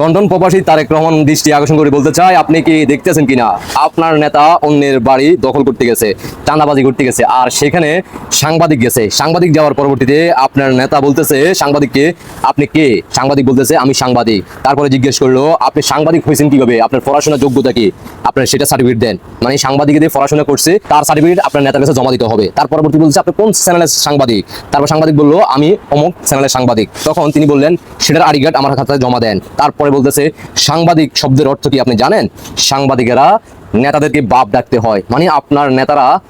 London প্রবাসী তারেক রহমান দৃষ্টি আকর্ষণ করে বলতে চাই আপনি কি দেখতেছেন কিনা? আপনার নেতা অন্যের বাড়ি দখল করতে গেছে, চাঁদাবাজি করতে গেছে, আর সেখানে সাংবাদিক গেছে। সাংবাদিক যাওয়ার পরবর্তীতে আপনার নেতা বলতেছে, সাংবাদিককে, আপনি কে? সাংবাদিক বলতেছে, আমি সাংবাদিক। তারপরে জিজ্ঞেস করল, আপনি সাংবাদিক হয়েছেন কীভাবে? আপনার পড়াশোনার যোগ্যতা কি? আপনার সেটা সার্টিফিকেট দেন। মানে সাংবাদিক সাংবাদিকদের পড়াশোনা করছে, তার সার্টিফিকেট আপনার নেতার কাছে জমা দিতে হবে। তার পরবর্তী বলছে, আপনি কোন চ্যানেলের সাংবাদিক? তারপর সাংবাদিক বলল, আমি অমুক চ্যানেলের সাংবাদিক। তখন তিনি বললেন, সেটার আড়িঘাট আমার খাতায় জমা দেন। তারপরে বলতেছে, সাংবাদিক শব্দের অর্থ কি আপনি জানেন? সাংবাদিকেরা নেতাদেরকে বাপ ডাকতে হয়। মানে আপনার নেতারা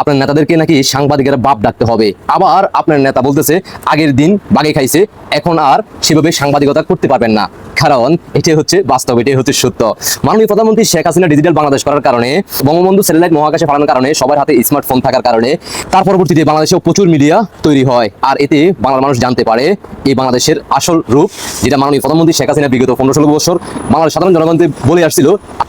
আপনার নেতাদেরকে নাকি সাংবাদিকেরা বাপ ডাকতে হবে। আবার আপনার নেতা বলতেছে, আগের দিন বাগে খাইছে, এখন আর সেভাবে সাংবাদিকতা করতে পারবেন না। কারণ এটাই হচ্ছে বাস্তব এটাই হচ্ছে সত্য। মাননীয় প্রধানমন্ত্রী শেখ হাসিনা ডিজিটাল বাংলাদেশ করার কারণে, বঙ্গবন্ধু স্যাটেলাইট মহাকাশে পালানোর কারণে সবার হাতে স্মার্টফোন থাকার কারণে, তার পরবর্তীতে বাংলাদেশেও প্রচুর মিডিয়া তৈরি হয়। আর এতে বাংলার মানুষ জানতে পারে, এই বাংলাদেশের আসল রূপ, যেটা মাননীয় প্রধানমন্ত্রী শেখ হাসিনা বিগত পনেরো ষোলো বছর বাংলাদেশ সাধারণ জনগণকে বলে আসছিল,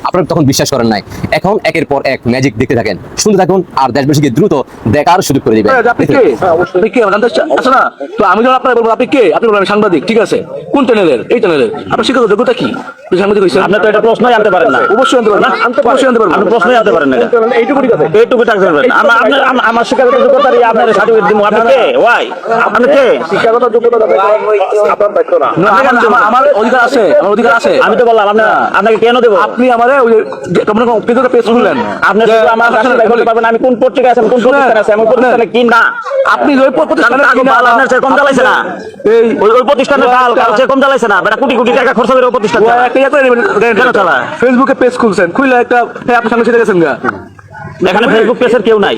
আপনারা তখন বিশ্বাস করেন নাই। এখন একের পর এক ম্যাজিক দেখতে থাকেন। শুনতে থাকুন আর দেশবাসীকে দ্রুত দেখার সুযোগ করে দিবেন আপনি কে? জানতে আচ্ছা না তো আমি যখন আপনার বলব আপনি কে? আপনি বলবেন সাংবাদিক ঠিক আছে? কোন চ্যানেলের এই চ্যানেলের আপনার শিক্ষাগত যোগ্যতা কি? আপনি সাংবাদিক আপনি তো এটা প্রশ্নই আনতে পারেন না। অবশ্যই আনতে পারবেন আমি অবশ্যই আনতে পারবেন আপনি প্রশ্নই আনতে পারেন না এইটুকু দেবেন আমার আপনার আমার শিক্ষাগত যোগ্যতা দিয়ে আপনার সার্টিফিকেট দিব। আপনি কে? ওয়াই আপনি কে? শিক্ষাগত যোগ্যতা আপনার দায়িত্ব না। আমার- অধিকার আছে আমার অধিকার আছে। আমি তো বললাম আপনি আপনাকে কেন দেবো? আপনি আমার ওই ফেসবুকে পেজ খুললেন। আপনি আমার কাছে বলতে পারবেন আমি কোন পত্রিকা আছেন কোন প্রতিষ্ঠানে আছে আমার প্রতিষ্ঠানে কি না? আপনি ওই প্রতিষ্ঠানে আগে বাল আপনার চেয়ে চালাইছে না। এই ওই ওই প্রতিষ্ঠানে বাল কারও চালাইছে না। বেটা কোটি কোটি টাকা খরচ করে ওই প্রতিষ্ঠান ও চালায়। একটা ইয়ে করে নেবেন, কেন চালায়? ফেসবুকে পেজ খুলছেন। খুলে একটা আপনার গেছেন গা। এখানে ফেসবুক পেজের কেউ নাই।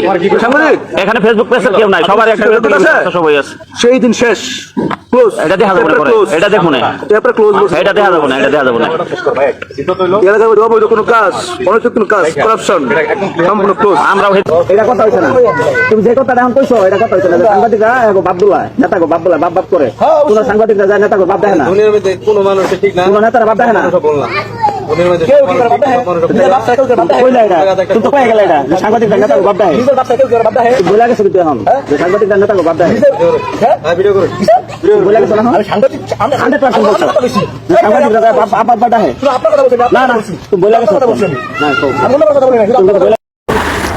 এখানে ফেসবুক পেজের কেউ নাই। সবার একটা যোগ্যতা সবাই আছে। সেই দিন শেষ। ক্লোজ এটা দেখা যাবে না এটা দেখুন এটা ক্লোজ এটা দেখা যাবে না এটা দেখা যাবে না। ওই অবৈধ কোনো কাজ অনৈতিক কোনো কাজ করাপশন সম্পূর্ণ ক্লোজ আমরা এটা কথা হইছে না। তুমি যে কথাটা এখন কইছো এটা কথা হইছে না। যে সাংবাদিকরা এগো বাপ দুলা নেতা গো বাপ বলে বাপ বাপ করে। কোন সাংবাদিকরা যায় নেতা গো বাপ দেখে না। মধ্যে কোনো মানুষ ঠিক না। কোন নেতারা বাপ দেখে না। কেউ কি করে বাপ দেখে? মানুষও যে বাপ থাকে, বাপ কইলা এটা? তুমি তো কয়ে গেলে এটা? যে সাংবাদিকরা নেতা গো বাপ দেখে তুমি বলে গেছো কিন্তু এখন। যে সাংবাদিকরা নেতা গো হ্যাঁ, ভিডিও করুন। বলে গেছো না? এখন? 100% বলছো। যে সাংবাদিকরা যায় বাপ বাপ বাপ দেখে না না তুমি বলে গেছো না কও। তুমি তো বলে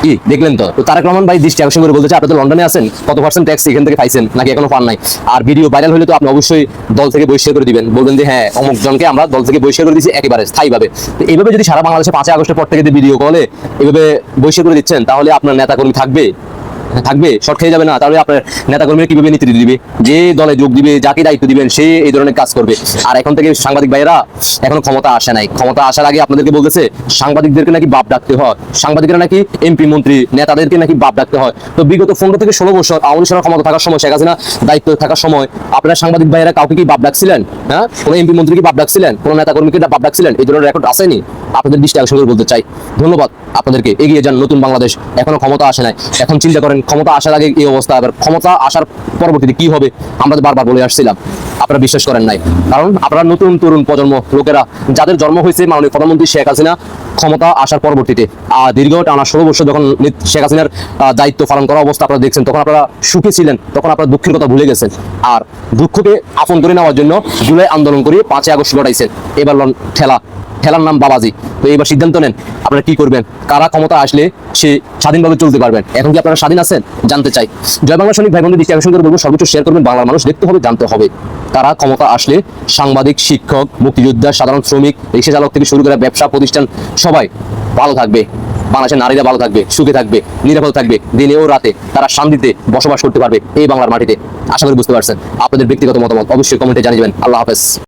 কি দেখলেন তো। তো তারেক রহমান ভাই দৃষ্টি আকর্ষণ করে বলতে চাই আপনি তো লন্ডনে আছেন, কত পার্সেন্ট ট্যাক্স এখান থেকে পাইছেন? নাকি এখনও পান নাই? আর ভিডিও ভাইরাল হলে তো আপনি অবশ্যই দল থেকে বহিষ্কার করে দিবেন। বলবেন যে হ্যাঁ অমুক জনকে আমরা দল থেকে বহিষ্কার করে দিচ্ছি একেবারে স্থায়ীভাবে। তো এইভাবে যদি সারা বাংলাদেশে পাঁচই আগস্টের পর থেকে ভিডিও কলে এইভাবে বহিষ্কার করে দিচ্ছেন, তাহলে আপনার নেতাকর্মী থাকবে? থাকবে শর্ট খেয়ে যাবে না। তাহলে আপনার নেতা কর্মীরা কীভাবে নেতৃত্ব দিবে? যে দলে যোগ দিবে, যাকে দায়িত্ব দিবেন, সে এই ধরনের কাজ করবে। আর এখন থেকে সাংবাদিক ভাইয়েরা, এখনও ক্ষমতা আসে নাই। ক্ষমতা আসার আগে আপনাদেরকে বলতেছে, সাংবাদিকদেরকে নাকি বাপ ডাকতে হয়। সাংবাদিকরা নাকি এমপি, মন্ত্রী, নেতাদেরকে নাকি বাপ ডাকতে হয়। তো বিগত পনেরো থেকে ষোলো বছর আওয়ামী সরকার ক্ষমতা থাকার সময়, শেখ হাসিনা দায়িত্ব থাকার সময়, আপনারা সাংবাদিক ভাইয়েরা কাউকে কি বাপ ডাকছিলেন? হ্যাঁ? কোনো এমপি, মন্ত্রী কি বাপ ডাকছিলেন? কোনো নেতা কর্মীকে বাপ ডাকছিলেন? এই ধরনের রেকর্ড আসেনি। আপনাদের দৃষ্টি আকর্ষণ করে বলতে চাই। ধন্যবাদ আপনাদেরকে। এগিয়ে যান নতুন বাংলাদেশ। এখনও ক্ষমতা আসে নাই। এখন চিন্তা করেন ক্ষমতা আসার আগে এই অবস্থা, আবার ক্ষমতা আসার পরবর্তীতে কি হবে, আমরা বারবার বলে আসছিলাম। আপনারা বিশ্বাস করেন নাই। কারণ আপনারা নতুন তরুণ প্রজন্ম, লোকেরা, যাদের জন্ম হয়েছে মাননীয় প্রধানমন্ত্রী শেখ হাসিনা, ক্ষমতা আসার পরবর্তীতে আর দীর্ঘ টানা ষোলো বছর যখন শেখ হাসিনার দায়িত্ব পালন করা অবস্থা আপনারা দেখছেন, তখন আপনারা সুখে ছিলেন, তখন আপনারা দুঃখের কথা ভুলে গেছেন। আর দুঃখকে আপন করে নেওয়ার জন্য জুলাই আন্দোলন করে পাঁচই আগস্ট ঘটাইছেন এবার ঠেলা। ঠেলার নাম বাবাজি। তো এবার সিদ্ধান্ত নেন আপনারা কি করবেন? কারা ক্ষমতা আসলে সে স্বাধীনভাবে চলতে পারবেন? এখন কি আপনারা স্বাধীন আছেন? জানতে চাই। জয় বাংলা সৈনিক ভাই দৃষ্টি আকর্ষণ করে বলব, সর্বোচ্চ শেয়ার করবেন বাংলার মানুষ, দেখতে হবে, জানতে হবে। তারা ক্ষমতা আসলে? সাংবাদিক, শিক্ষক, মুক্তিযোদ্ধা, সাধারণ শ্রমিক, রিক্সা চালক থেকে শুরু করে ব্যবসা, প্রতিষ্ঠান, সবাই ভালো থাকবে। বাংলাদেশের নারীরা ভালো থাকবে, সুখে থাকবে, নিরাপদ থাকবে, দিনে ও রাতে তারা শান্তিতে বসবাস করতে পারবে এই বাংলার মাটিতে। আশা করি বুঝতে পারছেন। আপনাদের ব্যক্তিগত মতামত অবশ্যই কমেন্টে জানিয়ে দেবেন আল্লাহ হাফেজ।